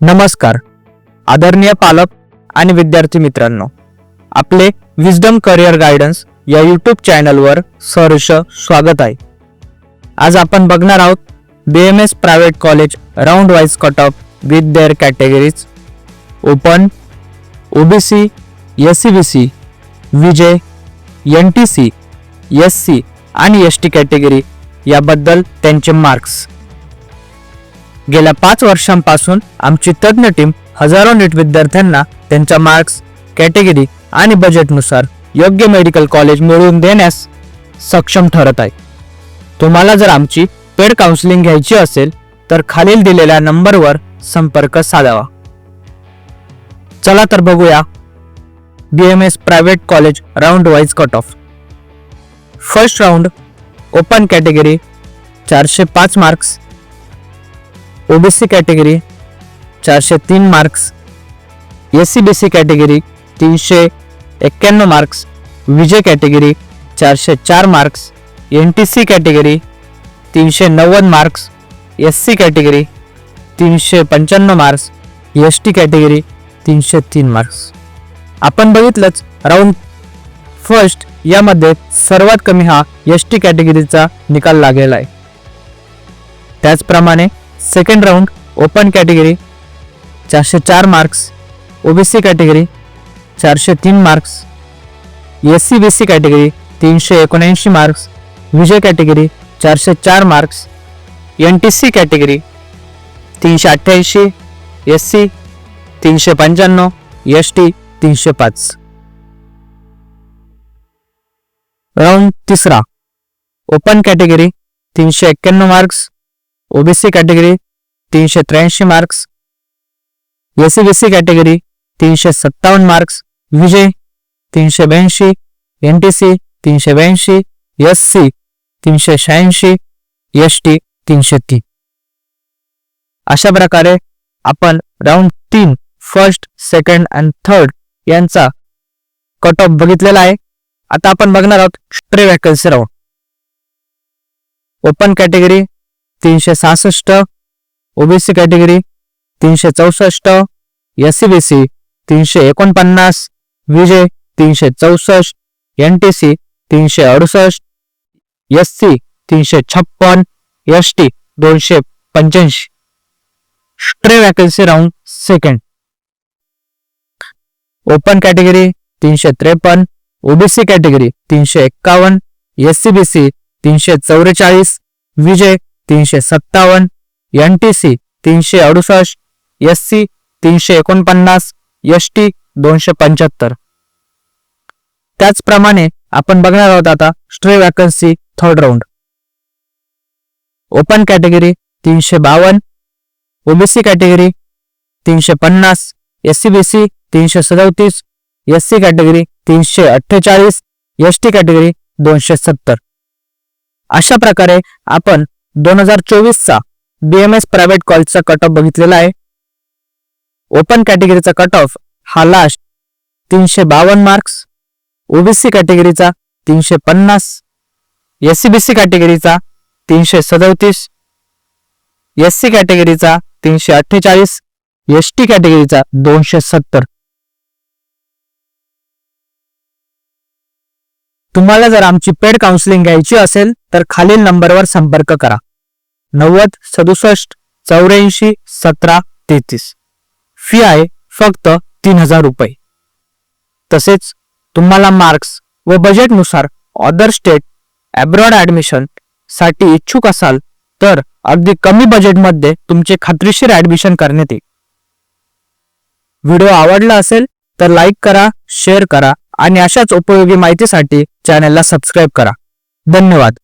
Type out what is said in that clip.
नमस्कार. आदरणीय पालक आणि विद्यार्थी मित्रांनो आपले विजडम करिअर गायडन्स या यूट्यूब चॅनलवर सहर्ष स्वागत आहे. आज आपण बघणार आहोत B M S private college round wise cut off with their categories open OBC S C B C VJ N T C S C आणि एस टी कॅटेगरी याबद्दल त्यांचे मार्क्स गेल्या पाच वर्षांपासून आमची तज्ज्ञ टीम हजारो नीट विद्यार्थ्यांना त्यांच्या मार्क्स कॅटेगरी आणि बजेटनुसार योग्य मेडिकल कॉलेज मिळवून देण्यास सक्षम ठरत आहे. तुम्हाला जर आमची पेड काउन्सिलिंग घ्यायची असेल तर खालील दिलेल्या नंबरवर संपर्क साधावा. चला तर बघूया B M S private college round wise cut off first round open category चारशे पाच मार्क्स ओबीसी कॅटेगरी चारशे तीन marks S C B C category तीनशे एक्क्याण्णव मार्क्स विजय कॅटेगरी चारशे चार marks N T C category तीनशे नव्वद मार्क्स एस सी कॅटेगरी तीनशे पंच्याण्णव मार्क्स एस टी कॅटेगरी तीनशे तीन मार्क्स आपण बघितलंच राऊंड फर्स्ट यामध्ये सर्वात कमी हा एस टी कॅटेगरीचा निकाल लागलेला आहे. त्याचप्रमाणे सेकंड राऊंड ओपन कॅटेगरी चारशे चार मार्क्स ओबीसी कॅटेगरी चारशे तीन marks S C B C category तीनशे एकोणऐंशी मार्क्स विजय कॅटेगरी चारशे चार marks N T C category तीनशे अठ्ठ्याऐंशी एस सी तीनशे पंच्याण्णव एस टी तीनशे पाच. राऊंड तिसरा. ओपन कॅटेगरी तीनशे एक्क्याण्णव मार्क्स ओबीसी कॅटेगरी तीनशे त्र्याऐंशी marks S B C category तीनशे सत्तावन्न मार्क्स विजय तीनशे ब्याऐंशी. एन टी सी तीनशे ब्याऐंशी. एस सी तीनशे शहाऐंशी. एस टी तीनशे तीन. अशा प्रकारे आपण राऊंड तीन फर्स्ट सेकंड अँड थर्ड यांचा कट ऑफ बघितलेला आहे. आता आपण बघणार आहोत stray vacancy round open category तीनशे सहासष्ट ओबीसी कॅटेगरी तीनशे चौसष्ट एस सी बी सी तीनशे एकोणपन्नास विजय तीनशे चौसष्ट एन टी सी तीनशे अडुसष्ट एस सी तीनशे छप्पन एस टी दोनशे पंच्याऐंशी. Stray vacancy round second open category तीनशे त्रेपन्न ओबीसी कॅटेगरी तीनशे एक्कावन्न एस सी बी सी तीनशे चौवेचाळीस विजय तीनशे सत्तावन्न एन टी सी तीनशे अडुसष्ट एस सी तीनशे एकोणपन्नास एस टी दोनशे पंच्याहत्तर. त्याचप्रमाणे आपण बघणार आहोत आता stray vacancy third round open category तीनशे बावन्न ओबीसी कॅटेगरी तीनशे पन्नास एस सी बी सी तीनशे सदतीस एस सी कॅटेगरी तीनशे अठ्ठेचाळीस एस टी कॅटेगरी दोनशे सत्तर. अशा प्रकारे आपण दोन हजार चोवीसचा बीएमएस प्रायव्हेट कॉलेजचा कट ऑफ बघितलेला आहे. ओपन कॅटेगरीचा कट ऑफ हा लास्ट तीनशे बावन्न मार्क्स ओबीसी कॅटेगरीचा तीनशे पन्नास. एस सी बी सी कॅटेगरीचा तीनशे सदतीस. एस सी कॅटेगरीचा तीनशे अठ्ठेचाळीस. एस टी कॅटेगरीचा दोनशे सत्तर. तुम्हाला जर आमची पेड काउन्सिलिंग घ्यायची असेल तर खालील नंबरवर संपर्क करा. नव्वद सदुसष्ट चौऱ्याऐंशी सतरा तेहतीस. फी आहे फक्त तीन हजार रुपये. तसेच तुम्हाला मार्क्स व बजेटनुसार अदर स्टेट ॲब्रॉड ॲडमिशनसाठी इच्छुक असाल तर अगदी कमी बजेटमध्ये तुमचे खात्रीशीर ऍडमिशन करण्यात येईल. व्हिडिओ आवडला असेल तर लाईक करा शेअर करा आणि अशाच उपयोगी माहितीसाठी चॅनलला सबस्क्राईब करा. धन्यवाद.